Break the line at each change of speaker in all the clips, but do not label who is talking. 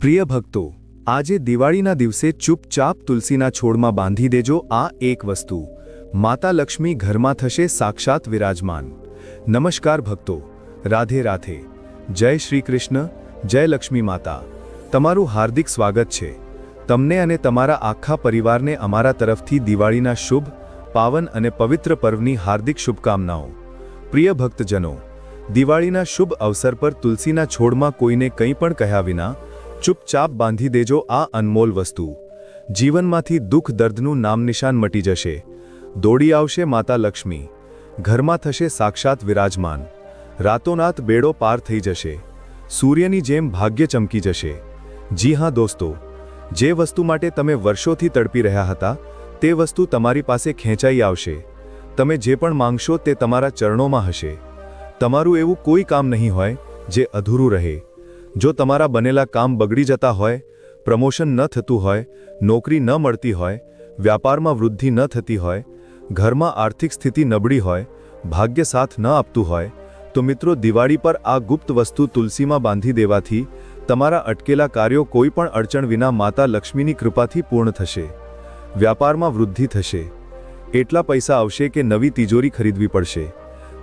પ્રિય ભક્તો, આજે દિવાળીના દિવસે ચૂપચાપ તુલસીના છોડમાં બાંધી દેજો આ એક વસ્તુ. માતા લક્ષ્મી ઘરમાં થશે સાક્ષાત વિરાજમાન. નમસ્કાર ભક્તો, રાધે રાધે. જય શ્રી કૃષ્ણ, જય લક્ષ્મી માતા. તમારું હાર્દિક સ્વાગત છે. તમને અને તમારા આખા પરિવારને અમારા તરફથી દિવાળીના શુભ, પાવન અને પવિત્ર પર્વની હાર્દિક શુભકામનાઓ. પ્રિય ભક્તજનો, દિવાળીના શુભ અવસર પર તુલસીના છોડમાં કોઈને કંઈ પણ કહ્યા વિના ચૂપચાપ બાંધી દેજો આ અનમોલ વસ્તુ. જીવનમાંથી દુઃખ દર્દનું નામ નિશાન મટી જશે. દોડી આવશે માતા લક્ષ્મી. ઘરમાં થશે સાક્ષાત વિરાજમાન. રાતોનાત બેડો પાર થઈ જશે. સૂર્યની જેમ ભાગ્ય ચમકી જશે. જી હા દોસ્તો. જે વસ્તુ માટે તમે વર્ષોથી તડપી રહ્યા હતા, તે વસ્તુ તમારી પાસે ખેંચાઈ આવશે. તમે જે પણ માંગશો તે તમારા ચરણોમાં હશે. તમારું એવું કોઈ કામ નહીં હોય, જે અધૂરું રહે. જો તમારા બનેલા કામ બગડી જતા હોય, પ્રમોશન ન થતું હોય, નોકરી ન મળતી હોય, વ્યાપારમાં વૃદ્ધિ ન થતી હોય, ઘરમાં આર્થિક સ્થિતિ નબળી હોય, ભાગ્ય સાથ ન આપતું હોય, તો મિત્રો દિવાળી પર આ ગુપ્ત વસ્તુ તુલસીમાં બાંધી દેવાથી તમારા અટકેલા કાર્યો કોઈ પણ અડચણ વિના માતા લક્ષ્મીની કૃપાથી પૂર્ણ થશે. વ્યાપારમાં વૃદ્ધિ થશે. એટલા પૈસા આવશે કે નવી તિજોરી ખરીદવી પડશે.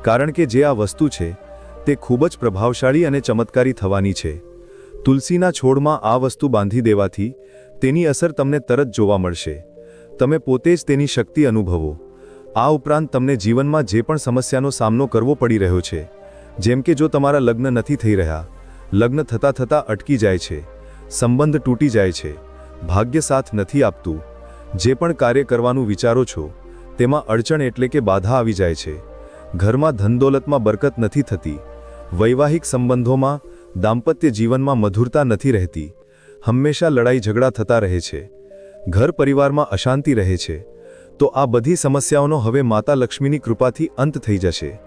કારણ કે જે આ વસ્તુ છે, તે ખૂબ જ પ્રભાવશાળી અને ચમત્કારી થવાની છે. તુલસીના છોડમાં આ વસ્તુ બાંધી દેવાથી તેની અસર તમને તરત જોવા મળશે. તમે પોતે જ તેની શક્તિ અનુભવો. આ ઉપરાંત તમને જીવનમાં જે પણ સમસ્યાનો સામનો કરવો પડી રહ્યો છે, જેમ કે જો તમારા લગ્ન નથી થઈ રહ્યા, લગ્ન થતાં થતાં અટકી જાય છે, સંબંધ તૂટી જાય છે, ભાગ્ય સાથ નથી આપતું, જે પણ કાર્ય કરવાનું વિચારો છો, તેમાં અડચણ એટલે કે બાધા આવી જાય છે. ઘરમાં ધનદોલતમાં બરકત નથી થતી. વૈવાહિક સંબંધોમાં દાંપત્ય જીવનમાં મધુરતા નથી રહેતી. હંમેશા લડાઈ ઝઘડા થતા રહે છે. ઘર પરિવારમાં અશાંતિ રહે છે. તો આ બધી સમસ્યાઓનો હવે માતા લક્ષ્મીની કૃપાથી અંત થઈ જશે.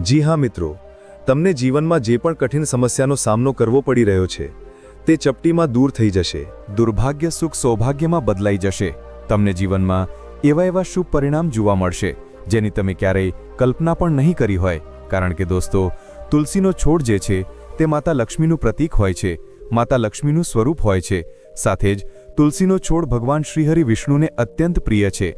જી હા મિત્રો, તમને જીવનમાં જે પણ કઠિન સમસ્યાનો સામનો કરવો પડી રહ્યો છે, તે ચપટીમાં દૂર થઈ જશે.
દુર્ભાગ્ય, સુખ સૌભાગ્યમાં બદલાઈ જશે. તમને જીવનમાં એવા એવા શુભ પરિણામ જોવા મળશે, જેની તમે ક્યારેય કલ્પના પણ નહીં કરી હોય. કારણ કે દોસ્તો, તુલસીનો છોડ જે છે તે માતા લક્ષ્મીનું પ્રતીક હોય છે. માતા લક્ષ્મીનું સ્વરૂપ હોય છે. સાથે જ તુલસીનો છોડ ભગવાન શ્રીહરિ વિષ્ણુને અત્યંત પ્રિય છે.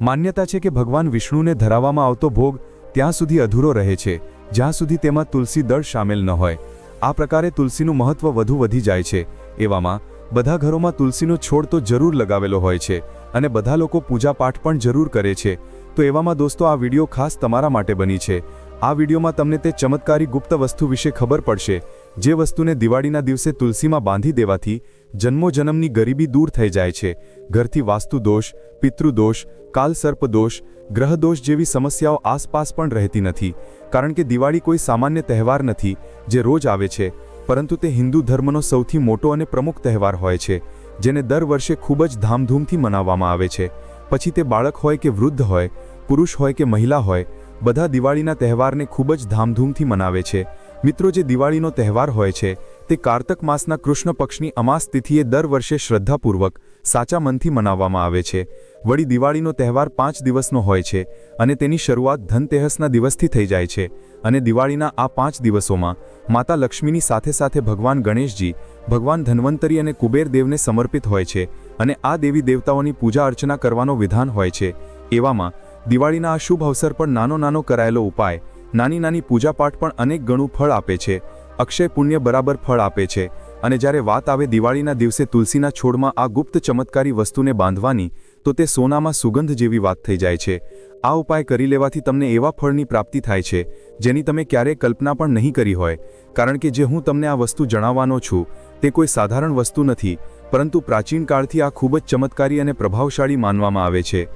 માન્યતા છે કે ભગવાન વિષ્ણુને ધરાવવામાં આવતો ભોગ ત્યાં સુધી અધૂરો રહે છે, જ્યાં સુધી તેમાં તુલસી દળ સામેલ ન હોય. આ પ્રકારે તુલસીનું મહત્વ વધુ વધી જાય છે. એવામાં બધા ઘરોમાં તુલસીનો છોડ તો જરૂર લગાવેલો હોય છે અને બધા લોકો પૂજાપાઠ પણ જરૂર કરે છે. તો એવામાં દોસ્તો, આ વીડિયો ખાસ તમારા માટે બની છે. આ વિડીયોમાં તમને તે ચમત્કારી ગુપ્ત વસ્તુ વિશે ખબર પડશે, જે વસ્તુને દિવાળીના દિવસે તુલસીમાં બાંધી દેવાથી જન્મો જન્મની ગરીબી દૂર થઈ જાય છે. ઘરથી વાસ્તુદોષ, પિતૃદોષ, કાલસર્પદોષ, ગ્રહદોષ જેવી સમસ્યાઓ આસપાસ પણ રહેતી નથી, કારણ કે દિવાળી કોઈ સામાન્ય તહેવાર નથી, જે રોજ આવે છે, પરંતુ તે હિન્દુ ધર્મનો સૌથી મોટો અને પ્રમુખ તહેવાર હોય છે, જેને દર વર્ષે ખૂબ જ ધામધૂમથી મનાવવામાં આવે છે. પછી તે બાળક હોય કે વૃદ્ધ હોય, પુરુષ હોય કે મહિલા હોય બધા દિવાળીના તહેવારને ખૂબ જ ધામધૂમથી મનાવે છે. મિત્રો, જે દિવાળીનો તહેવાર હોય છે, તે કાર્તક માસના કૃષ્ણ પક્ષની અમાસ તિથિએ દર વર્ષે શ્રદ્ધાપૂર્વક, સાચા મનથી મનાવવામાં આવે છે. વળી દિવાળીનો તહેવાર પાંચ દિવસનો હોય છે અને તેની શરૂઆત ધનતેહસના દિવસથી થઈ જાય છે અને દિવાળીના આ પાંચ દિવસોમાં, માતા લક્ષ્મીની સાથે સાથે ભગવાન ગણેશજી, ભગવાન ધન્વંતરી અને કુબેર દેવને સમર્પિત હોય છે અને આ દેવી દેવતાઓની પૂજા અર્ચના કરવાનો વિધાન હોય છે. એવામાં દિવાળીના આ શુભ અવસર પર નાનો નાનો કરાયેલો ઉપાય, નાની નાની પૂજાપાઠ પણ અનેક ગણું ફળ આપે છે. અક્ષય પુણ્ય બરાબર ફળ આપે છે. અને જ્યારે વાત આવે દિવાળીના દિવસે તુલસીના છોડમાં આ ગુપ્ત ચમત્કારી વસ્તુને બાંધવાની, તો તે સોનામાં સુગંધ જેવી વાત થઈ જાય છે. આ ઉપાય કરી લેવાથી તમને એવા ફળની પ્રાપ્તિ થાય છે, જેની તમે ક્યારેય કલ્પના પણ નહીં કરી હોય. કારણ કે જે હું તમને આ વસ્તુ જણાવવાનો છું, તે કોઈ સાધારણ વસ્તુ નથી, પરંતુ પ્રાચીન કાળથી આ ખૂબ જ ચમત્કારી અને પ્રભાવશાળી માનવામાં આવે છે.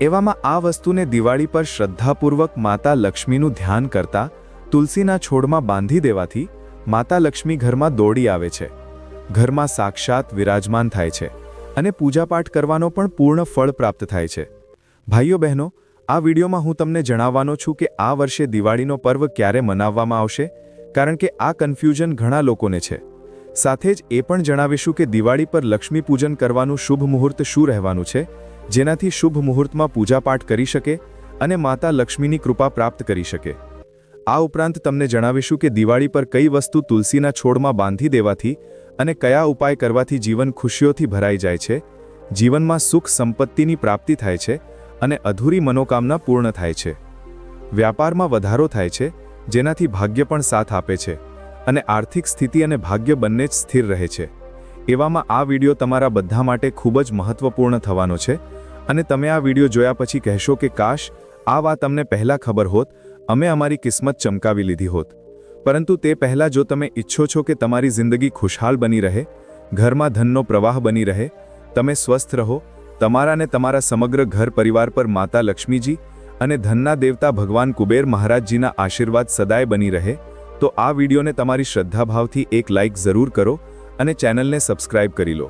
એવામાં આ વસ્તુને દિવાળી પર શ્રદ્ધાપૂર્વક માતા લક્ષ્મીનું ધ્યાન કરતા તુલસીના છોડમાં બાંધી દેવાથી માતા લક્ષ્મી ઘરમાં દોડી આવે છે. ઘરમાં સાક્ષાત વિરાજમાન થાય છે અને પૂજાપાઠ કરવાનો પણ પૂર્ણ ફળ પ્રાપ્ત થાય છે. ભાઈઓ બહેનો, આ વિડીયોમાં હું તમને જણાવવાનો છું કે આ વર્ષે દિવાળીનો પર્વ ક્યારે મનાવવામાં આવશે, કારણ કે આ કન્ફ્યુઝન ઘણા લોકોને છે. સાથે જ એ પણ જણાવીશું કે દિવાળી પર લક્ષ્મી પૂજન કરવાનું શુભ મુહૂર્ત શું રહેવાનું છે જેનાથી શુભ મુહૂર્તમાં પૂજાપાઠ કરી શકે અને માતા લક્ષ્મીની કૃપા પ્રાપ્ત કરી શકે. આ ઉપરાંત તમને જણાવીશું કે દિવાળી પર કઈ વસ્તુ તુલસીના છોડમાં બાંધી દેવાથી
અને કયા ઉપાય કરવાથી જીવન ખુશીઓથી ભરાઈ જાય છે, જીવનમાં સુખ સંપત્તિની પ્રાપ્તિ થાય છે અને અધૂરી મનોકામના પૂર્ણ થાય છે. વ્યાપારમાં વધારો થાય છે, જેનાથી ભાગ્ય પણ સાથ આપે છે અને આર્થિક સ્થિતિ અને ભાગ્ય બંને જ સ્થિર રહે છે. એવામાં આ વિડિયો તમારા બધા માટે ખૂબ જ મહત્વપૂર્ણ થવાનો છે અને તમે આ વિડિયો જોયા પછી કહેશો કે, કાશ, આ વાત તમને પહેલાં ખબર હોત, અમે અમારી કિસ્મત ચમકાવી લીધી હોત. પરંતુ તે પહેલાં જો તમે ઈચ્છો છો કે તમારી જિંદગી ખુશહાલ બની રહે, ઘરમાં ધનનો પ્રવાહ બની રહે, તમે સ્વસ્થ રહો, તમારા ને તમારા સમગ્ર ઘર પરિવાર પર માતા લક્ષ્મીજી અને ધનના દેવતા ભગવાન કુબેર મહારાજજીના આશીર્વાદ સદાય બની રહે, તો આ વિડીયોને તમારી શ્રદ્ધાભાવથી એક લાઇક જરૂર કરો અને ચેનલને સબસ્ક્રાઇબ કરી લો.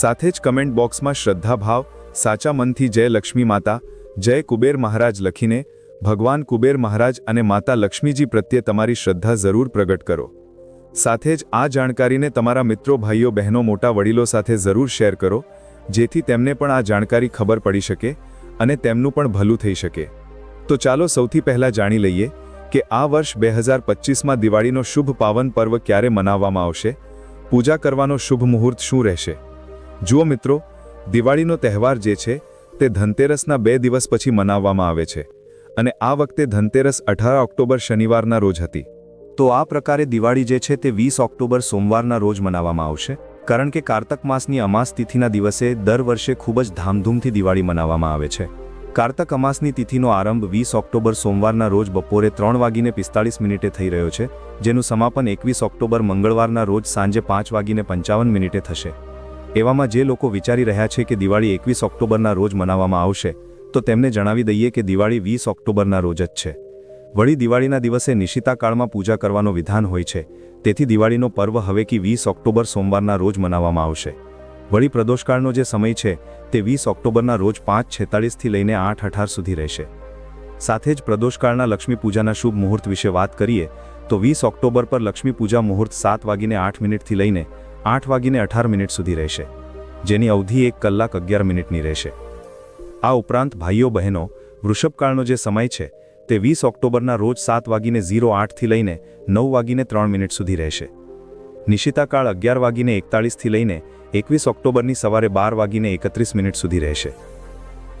સાથે જ કમેન્ટ બોક્સમાં શ્રદ્ધાભાવ સાચા મનથી જય લક્ષ્મી માતા, જય કુબેર મહારાજ લખીને, ભગવાન કુબેર મહારાજ અને માતા લક્ષ્મીજી પ્રત્યે તમારી શ્રદ્ધા જરૂર પ્રગટ કરો. સાથે જ આ જાણકારીને તમારા મિત્રો, ભાઈઓ, બહેનો, મોટા વડીલો સાથે જરૂર શેર કરો, જેથી તેમને પણ આ જાણકારી ખબર પડી શકે અને તેમનું પણ ભલું થઈ શકે. તો ચાલો સૌથી પહેલા જાણી લઈએ કે આ વર્ષ બે હજાર પચીસમાં દિવાળીનો શુભ પાવન પર્વ ક્યારે મનાવવામાં આવશે? પૂજા કરવાનો શુભ મુહૂર્ત શું રહેશે? જુઓ મિત્રો દિવાળીનો તહેવાર જે છે, તે ધનતેરસના બે દિવસ પછી મનાવવામાં આવે છે. અને આ વખતે ધનતેરસ અઢાર ઓક્ટોબર શનિવારના રોજ હતી. તો આ પ્રકારે દિવાળી જે છે, તે વીસ ઓક્ટોબર સોમવારના રોજ મનાવવામાં આવશે. કારણ કે કારતક માસની અમાસ તિથિના દિવસે દર વર્ષે ખૂબ જ ધામધૂમથી દિવાળી મનાવવામાં આવે છે. કારતક અમાસની તિથિનો આરંભ વીસ ઓક્ટોબર સોમવારના રોજ બપોરે ત્રણ વાગીને પિસ્તાળીસ મિનિટે થઈ રહ્યો છે, જેનું સમાપન એકવીસ ઓક્ટોબર મંગળવારના રોજ સાંજે પાંચ વાગીને પંચાવન મિનિટે થશે. એવામાં જે લોકો વિચારી રહ્યા છે કે દિવાળી એકવીસ ઓક્ટોબરના રોજ મનાવવામાં આવશે, તો તેમને જણાવી દઈએ કે દિવાળી વીસ ઓક્ટોબરના રોજ જ છે. વળી દિવાળીના દિવસે નિશિતા કાળમાં પૂજા કરવાનો વિધાન હોય છે, તેથી દિવાળીનો પર્વ હવે કે વીસ ઓક્ટોબર સોમવારના રોજ મનાવવામાં આવશે. વળી પ્રદોષકાળનો જે સમય છે, તે વીસ ઓક્ટોબરના રોજ પાંચ છેતાળીસથી લઈને આઠ અઢાર સુધી રહેશે. સાથે જ પ્રદોષકાળના લક્ષ્મી પૂજાના શુભ મુહૂર્ત વિશે વાત કરીએ, તો વીસ ઓક્ટોબર પર લક્ષ્મી પૂજા મુહૂર્ત સાત વાગીને આઠ મિનિટથી લઈને આઠ વાગીને અઢાર મિનિટ સુધી રહેશે, જેની અવધિ એક કલાક અગિયાર મિનિટની રહેશે. આ ઉપરાંત ભાઈઓ બહેનો, વૃષભકાળનો જે સમય છે, તે વીસ ઓક્ટોબરના રોજ સાત વાગીને ઝીરો આઠથી લઈને નવ વાગીને ત્રણ મિનિટ સુધી રહેશે. નિશિતાકાળ અગિયાર વાગીને એકતાળીસથી લઈને એકવીસ ઓક્ટોબરની સવારે બાર વાગીને એકત્રીસ મિનિટ સુધી રહેશે.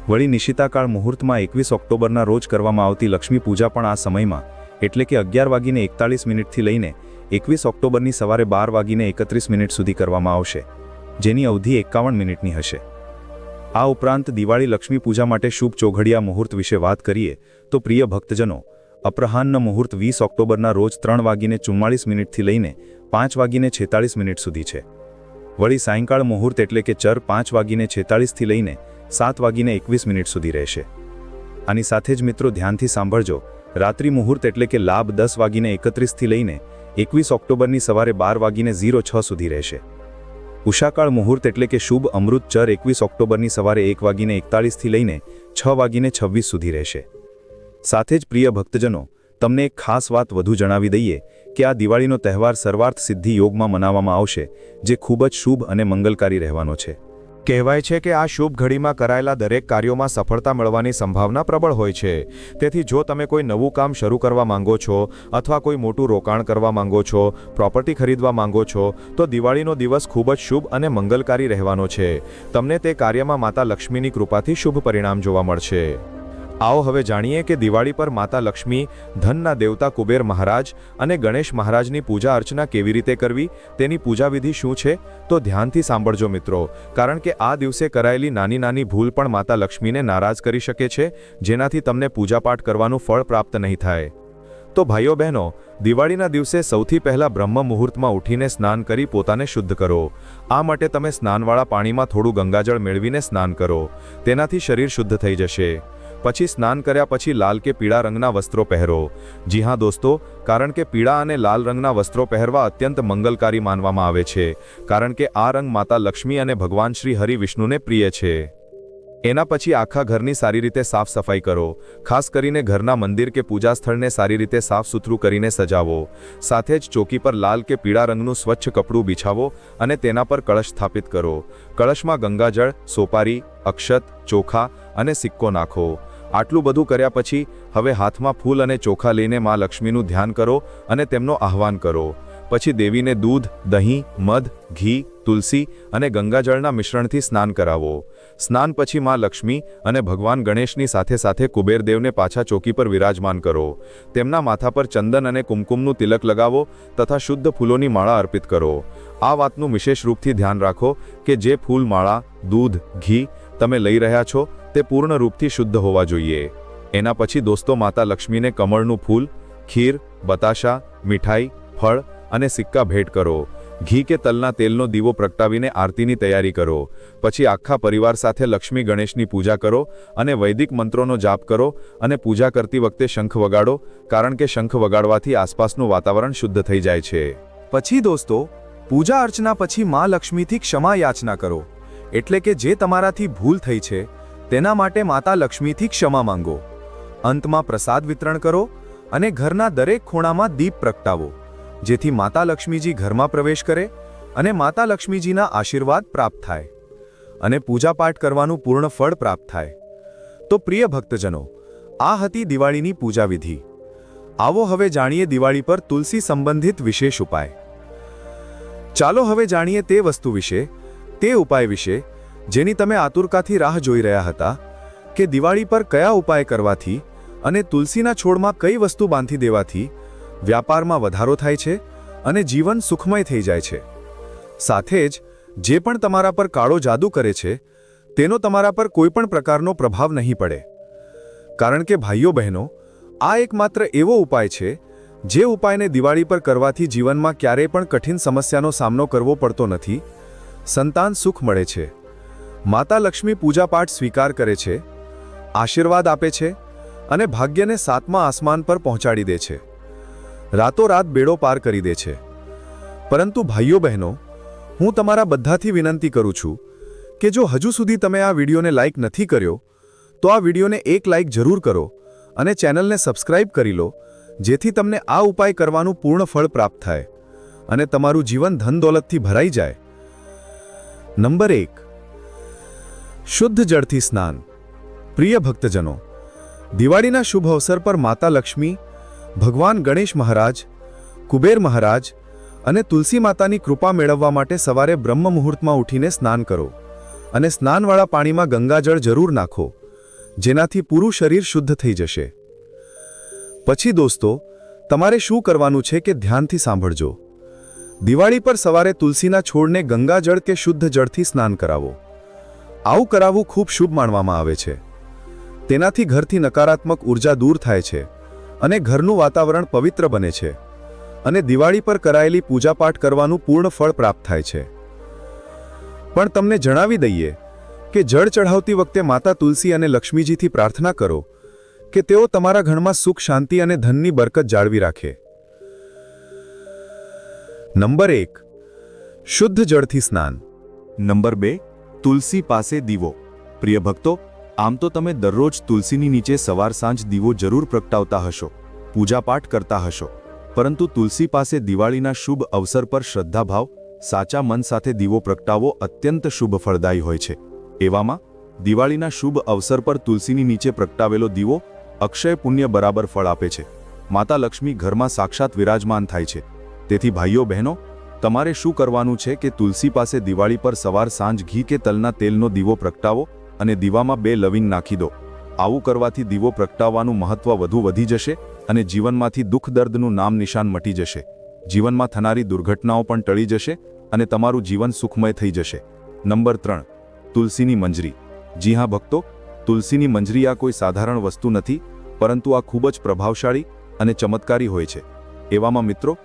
વળી નિશિતાકાળ મુહૂર્તમાં એકવીસ ઓક્ટોબરના રોજ કરવામાં આવતી લક્ષ્મી પૂજા પણ આ સમયમાં, એટલે કે અગિયાર વાગીને એકતાળીસ મિનિટથી લઈને એકવીસ ઓક્ટોબરની સવારે બાર વાગીને એકત્રીસ મિનિટ સુધી કરવામાં આવશે, જેની અવધિ એકાવન મિનિટની હશે. આ ઉપરાંત દિવાળી લક્ષ્મી પૂજા માટે શુભ ચોઘડિયા મુહૂર્ત વિશે વાત કરીએ, તો પ્રિય ભક્તજનો, અપ્રહાન્ન મુહૂર્ત વીસ ઓક્ટોબરના રોજ ત્રણ વાગીને ચુમ્માળીસ મિનિટથી લઈને પાંચ વાગીને છેતાળીસ મિનિટ સુધી છે. વળી સાયંકાળ મુહૂર્ત એટલે કે ચર પાંચ વાગીને છેતાળીસથી લઈને સાત વાગીને એકવીસ મિનિટ સુધી રહેશે. આની સાથે જ મિત્રો ધ્યાનથી સાંભળજો, રાત્રિ મુહૂર્ત એટલે કે લાભ દસ વાગીને એકત્રીસથી લઈને એકવીસ ઓક્ટોબરની સવારે બાર વાગીને ઝીરો છ સુધી રહેશે. ઉષાકાળ મુહૂર્ત એટલે કે શુભ અમૃત ચર એકવીસ ઓક્ટોબરની સવારે એક વાગીને એકતાળીસથી લઈને છ વાગીને છવ્વીસ સુધી રહેશે. સાથે જ પ્રિય ભક્તજનો, તમને એક ખાસ વાત વધુ જણાવી દઈએ કે આ દિવાળીનો તહેવાર સર્વાર્થ સિદ્ધિ યોગમાં મનાવવામાં આવશે, જે ખૂબ જ શુભ અને મંગલકારી રહેવાનો છે.
કહેવાય છે કે આ શુભ ઘડીમાં કરાયેલા દરેક કાર્યોમાં સફળતા મળવાની સંભાવના પ્રબળ હોય છે. તેથી જો તમે કોઈ નવું કામ શરૂ કરવા માંગો છો અથવા કોઈ મોટું રોકાણ કરવા માંગો છો, પ્રોપર્ટી ખરીદવા માંગો છો, તો દિવાળીનો દિવસ ખૂબ જ શુભ અને મંગલકારી રહેવાનો છે. તમને તે કાર્યમાં માતા લક્ષ્મીની કૃપાથી શુભ પરિણામ જોવા મળશે. આવો હવે જાણીએ કે દિવાળી પર માતા લક્ષ્મી, ધનના દેવતા કુબેર મહારાજ અને ગણેશ મહારાજની પૂજા અર્ચના કેવી રીતે કરવી, તેની પૂજાવિધિ શું છે, તો ધ્યાનથી સાંભળજો મિત્રો. કારણ કે આ દિવસે કરાયેલી નાની નાની ભૂલ પણ માતા લક્ષ્મીને નારાજ કરી શકે છે, જેનાથી તમને પૂજાપાઠ કરવાનું ફળ પ્રાપ્ત નહીં થાય. તો ભાઈઓ બહેનો, દિવાળીના દિવસે સૌથી પહેલાં બ્રહ્મ મુહૂર્તમાં ઉઠીને સ્નાન કરી પોતાને શુદ્ધ કરો. આ માટે તમે સ્નાનવાળા પાણીમાં થોડું ગંગાજળ મેળવીને સ્નાન કરો. તેનાથી શરીર શુદ્ધ થઈ જશે. પછી સ્નાન કર્યા પછી લાલ કે પીળા રંગના વસ્ત્રો પહેરો. જી હા દોસ્તો, કારણ કે પીળા અને લાલ રંગના વસ્ત્રો પહેરવા અત્યંત મંગલકારી માનવામાં આવે છે, કારણ કે આ રંગ માતા લક્ષ્મી અને ભગવાન શ્રી હરિ વિષ્ણુને પ્રિય છે. એના પછી આખા ઘરની સારી રીતે સાફ સફાઈ કરો, ખાસ કરીને ઘરના મંદિર કે પૂજા સ્થળને સારી રીતે સાફ સુથરું કરીને સજાવો, સાથે જ ચોકી પર લાલ કે પીળા રંગનું સ્વચ્છ કપડું બિછાવો અને તેના પર કળશ સ્થાપિત કરો. કળશમાં ગંગાજળ, સોપારી, અક્ષત, ચોખા અને સિક્કો નાખો. આટલું બધું કર્યા પછી હવે હાથમાં ફૂલ અને ચોખા લઈને માં લક્ષ્મીનું ધ્યાન કરો અને તેમનો આહવાન કરો.
પછી દેવીને દૂધ, દહીં, મધ, ઘી, તુલસી અને ગંગાજળના મિશ્રણથી સ્નાન કરાવો. સ્નાન પછી માં લક્ષ્મી અને ભગવાન ગણેશની સાથે સાથે કુબેરદેવને પાછા ચોકી પર વિરાજમાન કરો. તેમના માથા પર ચંદન અને કુમકુમનું તિલક લગાવો તથા શુદ્ધ ફૂલોની માળા અર્પિત કરો. આ વાતનું વિશેષ રૂપથી ધ્યાન રાખો કે જે ફૂલ, માળા, દૂધ, ઘી તમે લઈ રહ્યા છો તે પૂર્ણ રૂપથી શુદ્ધ હોવા જોઈએ. એના પછી દોસ્તો માતા લક્ષ્મીને કમળનું ફૂલ, ખીર, બતાશા, મીઠાઈ, ફળ અને સિક્કા ભેટ કરો. ઘી કે તલના તેલનો દીવો પ્રગટાવીને આરતીની તૈયારી કરો. પછી આખા પરિવાર સાથે લક્ષ્મી ગણેશની પૂજા કરો અને વૈદિક મંત્રોનો જાપ કરો અને પૂજા કરતી વખતે શંખ વગાડો, કારણ કે શંખ વગાડવાથી આસપાસનું વાતાવરણ શુદ્ધ થઈ જાય છે. પછી દોસ્તો, પૂજા અર્ચના પછી મા લક્ષ્મીથી ક્ષમા યાચના કરો. એટલે કે જે તમારાથી ભૂલ થઈ છે તેના માટે માતા લક્ષ્મીથી ક્ષમા માંગો. અંતમાં પ્રસાદ વિતરણ કરો અને ઘરના દરેક ખૂણામાં દીપ પ્રગટાવો, જેથી માતા લક્ષ્મીજી ઘરમાં પ્રવેશ કરે અને માતા લક્ષ્મીજીના આશીર્વાદ પ્રાપ્ત થાય અને પૂજાપાઠ કરવાનું પૂર્ણ ફળ પ્રાપ્ત થાય. તો પ્રિય ભક્તજનો, આ હતી દિવાળીની પૂજા વિધિ આવો હવે જાણીએ દિવાળી પર તુલસી સંબંધિત વિશેષ ઉપાય. ચાલો હવે જાણીએ તે વસ્તુ વિશે, તે ઉપાય વિશે જેની તમે આતુરતાથી રાહ જોઈ રહ્યા હતા, કે દિવાળી પર કયા ઉપાય કરવાથી અને તુલસીના છોડમાં કઈ વસ્તુ બાંધી દેવાથી વ્યાપારમાં વધારો થાય છે અને જીવન સુખમય થઈ જાય છે. સાથે જ, જે પણ તમારા પર કાળો જાદુ કરે છે, તેનો તમારા પર કોઈ પણ પ્રકારનો પ્રભાવ નહીં પડે. કારણ કે ભાઈઓ બહેનો, આ એકમાત્ર એવો ઉપાય છે, જે ઉપાયને દિવાળી પર કરવાથી જીવનમાં ક્યારેય પણ કઠિન સમસ્યાનો સામનો કરવો પડતો નથી, સંતાન સુખ મળે છે. માતા લક્ષ્મી પૂજાપાઠ સ્વીકાર કરે છે, આશીર્વાદ આપે છે અને ભાગ્યને સાતમા આસમાન પર પહોંચાડી દે છે. રાતોરાત બેડો પાર કરી દે છે. પરંતુ ભાઈઓ બહેનો, હું તમારા બધાથી વિનંતી કરું છું કે જો હજુ સુધી તમે આ વિડીયોને લાઇક નથી કર્યો, તો આ વિડીયોને એક લાઇક જરૂર કરો અને ચેનલને સબસ્ક્રાઇબ કરી લો, જેથી તમને આ ઉપાય કરવાનું પૂર્ણ ફળ પ્રાપ્ત થાય અને તમારું જીવન ધન દોલતથી ભરાઈ જાય. નંબર એક શુદ્ધ જળથી સ્નાન. પ્રિય ભક્તજનો, દિવાળીના શુભ અવસર પર માતા લક્ષ્મી, ભગવાન ગણેશ મહારાજ, કુબેર મહારાજ અને તુલસી માતાની કૃપા મેળવવા માટે સવારે બ્રહ્મ મુહૂર્તમાં ઉઠીને સ્નાન કરો અને સ્નાનવાળા પાણીમાં ગંગાજળ જરૂર નાખો, જેનાથી પૂરું શરીર શુદ્ધ થઈ જશે. પછી દોસ્તો, તમારે શું કરવાનું છે કે ધ્યાનથી સાંભળજો. દિવાળી પર સવારે તુલસીના છોડને ગંગાજળ કે શુદ્ધ જળથી સ્નાન કરાવો. આવું કરાવવું ખૂબ શુભ માનવામાં આવે છે. તેનાથી ઘરથી નકારાત્મક ઊર્જા દૂર થાય છે અને ઘરનું વાતાવરણ પવિત્ર બને છે અને દિવાળી પર કરાયેલી પૂજાપાઠ કરવાનું પૂર્ણ ફળ પ્રાપ્ત થાય છે. પણ તમને જણાવી દઈએ કે જળ ચઢાવતી વખતે માતા તુલસી અને લક્ષ્મીજીથી પ્રાર્થના કરો કે તેઓ તમારા ઘરમાં સુખ, શાંતિ અને ધનની બરકત જાળવી રાખે. નંબર એક. શુદ્ધ જળથી સ્નાન.
નંબર બે. તુલસી પાસે દીવો. પ્રિય ભક્તો, આમ તો તમે દરરોજ તુલસીની નીચે સવાર સાંજ દીવો જરૂર પ્રગટાવતા હશો, પૂજાપાઠ કરતા હશો. પરંતુ તુલસી પાસે દિવાળીના શુભ અવસર પર શ્રદ્ધાભાવ, સાચા મન સાથે દીવો પ્રગટાવવો અત્યંત શુભ ફળદાયી હોય છે. એવામાં, દિવાળીના શુભ અવસર પર તુલસીની નીચે પ્રગટાવેલો દીવો અક્ષય પુણ્ય બરાબર ફળ આપે છે. માતા લક્ષ્મી ઘરમાં સાક્ષાત વિરાજમાન થાય છે. તેથી ભાઈઓ બહેનો તમારે શું કરવાનું છે કે તુલસી પાસે દિવાળી પર સવાર સાંજ ઘી કે તલના તેલનો દીવો પ્રગટાવો અને દીવામાં બે લવિંગ નાખી દો. આવું કરવાથી દીવો પ્રગટાવવાનું મહત્વ વધુ વધી જશે અને જીવનમાંથી દુઃખ દર્દનું નામ નિશાન મટી જશે. જીવનમાં થનારી દુર્ઘટનાઓ પણ ટળી જશે અને તમારું જીવન સુખમય થઈ જશે. નંબર ત્રણ. તુલસીની મંજરી. જી હા ભક્તો, તુલસીની મંજરી આ કોઈ સાધારણ વસ્તુ નથી, પરંતુ આ ખૂબ જ પ્રભાવશાળી અને ચમત્કારી હોય છે. એવામાં મિત્રો,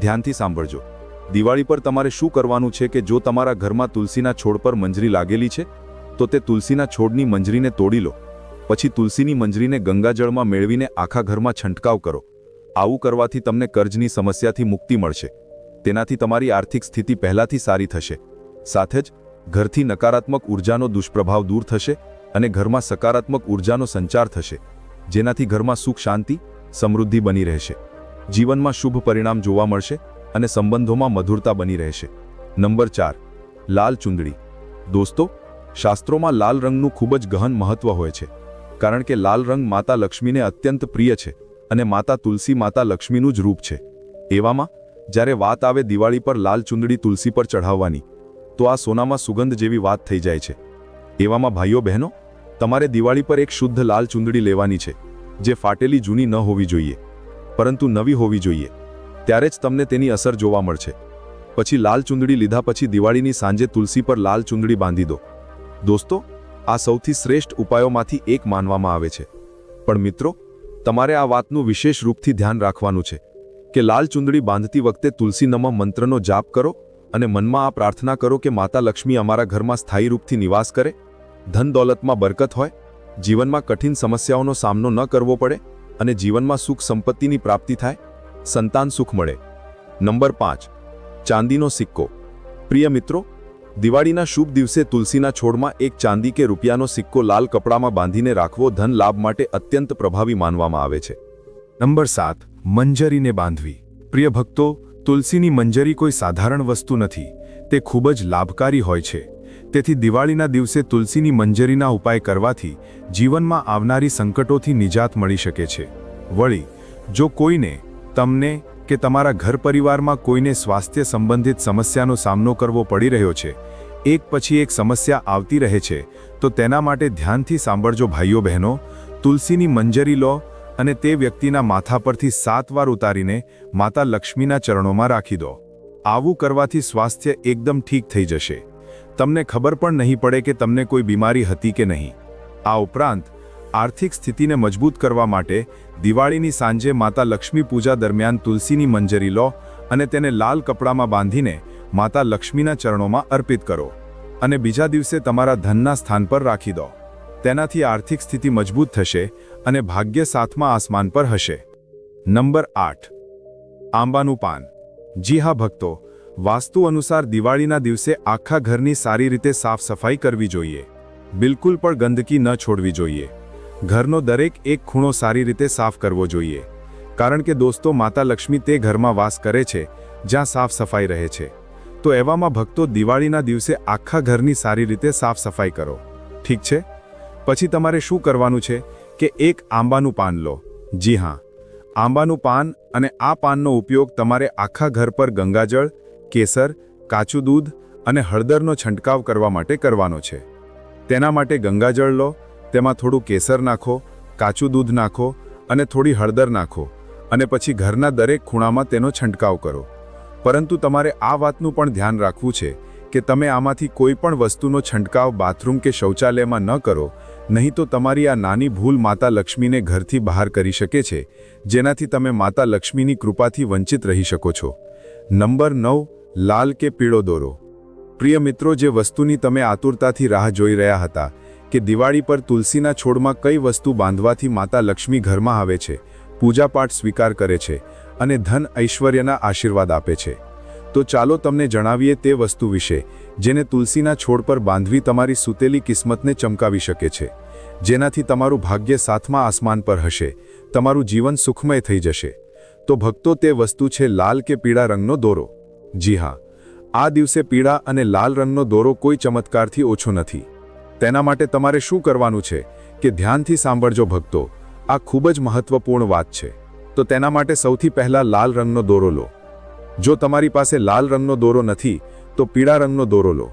ધ્યાનથી સાંભળજો. દિવાળી પર તમારે શું કરવાનું છે કે જો તમારા ઘરમાં તુલસીના છોડ પર મંજરી લાગેલી છે, તો તે તુલસીના છોડની મંજરીને તોડી લો. પછી તુલસીની મંજરીને ગંગાજળમાં મેળવીને આખા ઘરમાં છંટકાવ કરો. આવું કરવાથી તમને કર્જની સમસ્યાથી મુક્તિ મળશે. તેનાથી તમારી આર્થિક સ્થિતિ પહેલાથી સારી થશે. સાથે જ, ઘરથી નકારાત્મક ઉર્જાનો દુષ્પ્રભાવ દૂર થશે અને ઘરમાં સકારાત્મક ઉર્જાનો સંચાર થશે, જેનાથી ઘરમાં સુખ, શાંતિ, સમૃદ્ધિ બની રહેશે. જીવનમાં શુભ પરિણામ જોવા મળશે અને સંબંધોમાં મધુરતા બની રહેશે. નંબર ચાર, લાલ ચુંદડી. દોસ્તો, શાસ્ત્રોમાં લાલ રંગનું ખૂબ જ ગહન મહત્વ હોય છે, કારણ કે લાલ રંગ માતા લક્ષ્મીને અત્યંત પ્રિય છે અને માતા તુલસી માતા લક્ષ્મીનું જ રૂપ છે. એવામાં,
જ્યારે વાત આવે દિવાળી પર લાલ ચુંદડી તુલસી પર ચઢાવવાની, તો આ સોનામાં સુગંધ જેવી વાત થઈ જાય છે. એવામાં ભાઈઓ બહેનો, તમારે દિવાળી પર એક શુદ્ધ લાલ ચુંદડી લેવાની છે, જે ફાટેલી જૂની ન હોવી જોઈએ, પરંતુ નવી હોવી જોઈએ. ત્યારે જ તમને તેની અસર જોવા મળશે. પછી લાલ ચુંદડી લીધા પછી દિવાળીની સાંજે તુલસી પર લાલ ચુંદડી બાંધી દો. દોસ્તો, આ સૌથી શ્રેષ્ઠ ઉપાયોમાંથી એક માનવામાં આવે છે. પણ મિત્રો, તમારે આ વાતનું વિશેષ રૂપથી ધ્યાન રાખવાનું છે કે લાલ ચુંદડી બાંધતી વખતે તુલસી નમઃ મંત્રનો જાપ કરો અને મનમાં આ પ્રાર્થના કરો કે માતા લક્ષ્મી અમારા ઘરમાં સ્થાયી રૂપથી નિવાસ કરે. ધન દોલતમાં બરકત હોય, જીવનમાં કઠિન સમસ્યાઓનો સામનો ન કરવો પડે અને જીવનમાં સુખ સંપત્તિની પ્રાપ્તિ થાય સંતાન સુખ મળે. નંબર પાંચ, ચાંદીનો સિક્કો. પ્રિય મિત્રો, દિવાળીના શુભ દિવસે તુલસીના છોડમાં એક ચાંદી કે રૂપિયાનો સિક્કો લાલ કપડામાં બાંધીને રાખવો ધન લાભ માટે અત્યંત પ્રભાવી માનવામાં આવે છે. નંબર સાત, મંજરીને બાંધવી. પ્રિય ભક્તો, તુલસીની મંજરી કોઈ સાધારણ વસ્તુ નથી. તે ખૂબ જ લાભકારી હોય છે. તેથી દિવાળીના દિવસે તુલસીની મંજરીના ઉપાય કરવાથી જીવનમાં આવનારી સંકટોથી નિજાત મળી શકે છે. વળી, જો કોઈને તમને કે તમારા ઘર પરિવારમાં કોઈને સ્વાસ્થ્ય સંબંધિત સમસ્યાનો સામનો કરવો પડી રહ્યો છે. એક પછી એક સમસ્યા આવતી રહે છે. તો તેના માટે ધ્યાનથી સાંભળજો ભાઈઓ બહેનો. તુલસીની મંજરી લો અને તે વ્યક્તિના માથા પરથી સાત વાર ઉતારીને માતા લક્ષ્મીના ચરણોમાં રાખી દો. આવું કરવાથી સ્વાસ્થ્ય એકદમ ઠીક થઈ જશે. તમને ખબર પણ નહીં પડે કે તમને કોઈ બીમારી હતી કે નહીં. આ ઉપરાંત આર્થિક સ્થિતિને મજબૂત કરવા માટે દિવાળીની સાંજે માતા લક્ષ્મી પૂજા દરમિયાન તુલસીની મંજરી લો અને તેને લાલ કપડામાં બાંધીને માતા લક્ષ્મીના ચરણોમાં અર્પિત કરો. અને બીજા દિવસે તમારા ધનના સ્થાન પર રાખી દો. તેનાથી આર્થિક સ્થિતિ મજબૂત થશે અને ભાગ્ય સાતમા આસમાન પર હશે. નંબર આઠ. આંબાનું પાન. જી હા ભક્તો, વાસ્તુ અનુસાર દિવાળીના દિવસે આખા ઘરની સારી રીતે સાફ સફાઈ કરવી જોઈએ. બિલકુલ પણ ગંદકી ન છોડવી જોઈએ. ઘરનો દરેક એક ખૂણો સારી રીતે સાફ કરવો જોઈએ. કારણ કે દોસ્તો માતા લક્ષ્મી તે ઘરમાં વાસ કરે છે, જ્યાં સાફ સફાઈ રહે છે. તો એવામાં ભક્તો દિવાળીના દિવસે આખા ઘરની સારી રીતે સાફ સફાઈ કરો. ઠીક છે? પછી તમારે શું કરવાનું છે? કે એક આંબાનું પાન લો. જી હા. આંબાનું પાન અને આ પાનનો ઉપયોગ તમારે આખા ઘર પર ગંગાજળ, કેસર, કાચું દૂધ અને હળદરનો છંટકાવ કરવા માટે કરવાનો છે. તેના માટે ગંગાજળ લો તેમાં થોડું કેસર નાખો, કાચું દૂધ નાખો અને થોડી હળદર નાખો અને પછી ઘરના દરેક ખૂણામાં તેનો છંટકાવ કરો. પરંતુ તમારે આ વાતનું પણ ધ્યાન રાખવું છે કે તમે આમાંથી કોઈ પણ વસ્તુનો છંટકાવ બાથરૂમ કે શૌચાલયમાં ન કરો, નહીં તો તમારી આ નાની ભૂલ માતા લક્ષ્મીને ઘરથી બહાર કરી શકે છે, જેનાથી તમે માતા લક્ષ્મીની કૃપાથી વંચિત રહી શકો છો. નંબર નવ, લાલ કે પીળો દોરો. પ્રિય મિત્રો, જે વસ્તુની તમે આતુરતાથી રાહ જોઈ રહ્યા હતા કે દિવાળી પર તુલસીના છોડમાં કઈ વસ્તુ બાંધવાથી માતા લક્ષ્મી ઘરમાં આવે છે, પૂજાપાઠ સ્વીકાર કરે છે અને ધન ઐશ્વર્યના આશીર્વાદ આપે છે. તો ચાલો તમને જણાવીએ તે વસ્તુ વિશે, જેને તુલસીના છોડ પર બાંધવી તમારી સૂતેલી કિસ્મતને ચમકાવી શકે છે. જેનાથી તમારું ભાગ્ય સાતમા આસમાન પર હશે, તમારું જીવન સુખમય થઈ જશે. તો ભક્તો, તે વસ્તુ છે લાલ કે પીળા રંગનો દોરો? જી હા. આ દિવસે પીળા અને લાલ રંગનો દોરો કોઈ ચમત્કારથી ઓછો નથી. તેના માટે તમારે શું કરવાનું છે કે ધ્યાનથી સાંભળજો ભક્તો, આ ખૂબ જ મહત્વપૂર્ણ વાત છે. તો તેના માટે સૌથી પહેલા લાલ રંગનો દોરો લો. જો તમારી પાસે લાલ રંગનો દોરો નથી, તો પીળા રંગનો દોરો લો.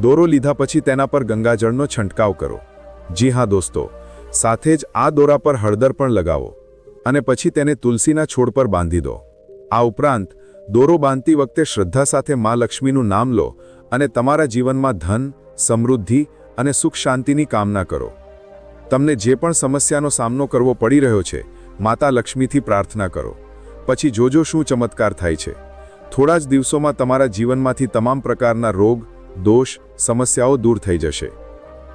દોરો લીધા પછી તેના પર ગંગાજળનો છંટકાવ કરો. જી હા દોસ્તો, સાથે જ આ દોરા પર હળદર પણ લગાવો. અને પછી તેને તુલસીના છોડ પર બાંધી દો. આ ઉપરાંત, દોરો બાંધતી વખતે શ્રદ્ધા સાથે મા લક્ષ્મીનું નામ લો અને તમારા જીવનમાં ધન, સમૃદ્ધિ અને સુખ શાંતિની કામના કરો. તમને જે પણ સમસ્યાનો સામનો કરવો પડી રહ્યો છે, માતા લક્ષ્મીથી પ્રાર્થના કરો. પછી જોજો શું ચમત્કાર થાય છે. થોડા જ દિવસોમાં તમારા જીવનમાંથી તમામ પ્રકારના રોગ, દોષ, સમસ્યાઓ દૂર થઈ જશે.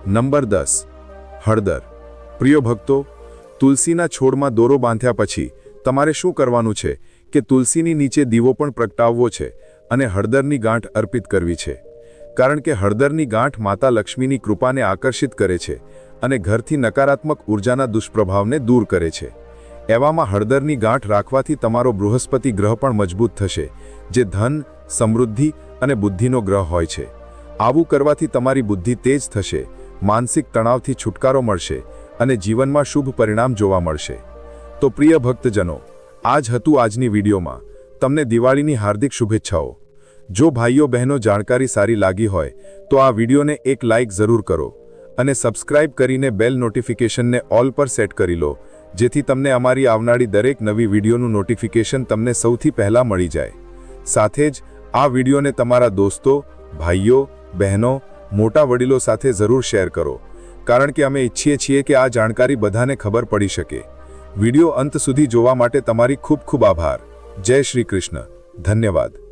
નંબર દસ. હળદર. પ્રિય ભક્તો, તુલસીના છોડમાં દોરો બાંધ્યા પછી તમારે શું કરવાનું છે કે તુલસીની નીચે દીવો પણ પ્રગટાવવો છે અને હળદરની ગાંઠ અર્પિત કરવી છે? કારણ કે હળદરની ગાંઠ માતા લક્ષ્મીની કૃપાને આકર્ષિત કરે છે અને ઘરથી નકારાત્મક ઉર્જાના દુષ્પ્રભાવને દૂર કરે છે. એવામાં હળદરની ગાંઠ રાખવાથી તમારો બૃહસ્પતિ ગ્રહ પણ મજબૂત થશે, જે ધન, સમૃદ્ધિ અને બુદ્ધિનો ગ્રહ હોય છે. આવું કરવાથી તમારી બુદ્ધિ તેજ થશે, માનસિક તણાવથી છુટકારો મળશે અને જીવનમાં શુભ પરિણામ જોવા મળશે. તો પ્રિય ભક્તજનો આ જ હતું આજની વિડીયોમાં. તમને દિવાળીની હાર્દિક શુભેચ્છાઓ. જો ભાઈઓ બહેનો જાણકારી સારી લાગી હોય, તો આ વિડીયોને એક લાઇક જરૂર કરો અને સબસ્ક્રાઇબ કરીને બેલ નોટિફિકેશનને ઓલ પર સેટ કરી લો, જેથી તમને અમારી આવનારી દરેક નવી વિડીયોનું નોટિફિકેશન તમને સૌથી પહેલાં મળી જાય. સાથે જ, આ વિડીયોને તમારા દોસ્તો, ભાઈઓ, બહેનો, મોટા વડીલો સાથે જરૂર શેર કરો, કારણ કે અમે ઈચ્છીએ છીએ કે આ જાણકારી બધાને ખબર પડી શકે. વીડિયો અંત સુધી જોવા માટે તમારી ખૂબ ખૂબ આભાર. જય શ્રી કૃષ્ણ. ધન્યવાદ.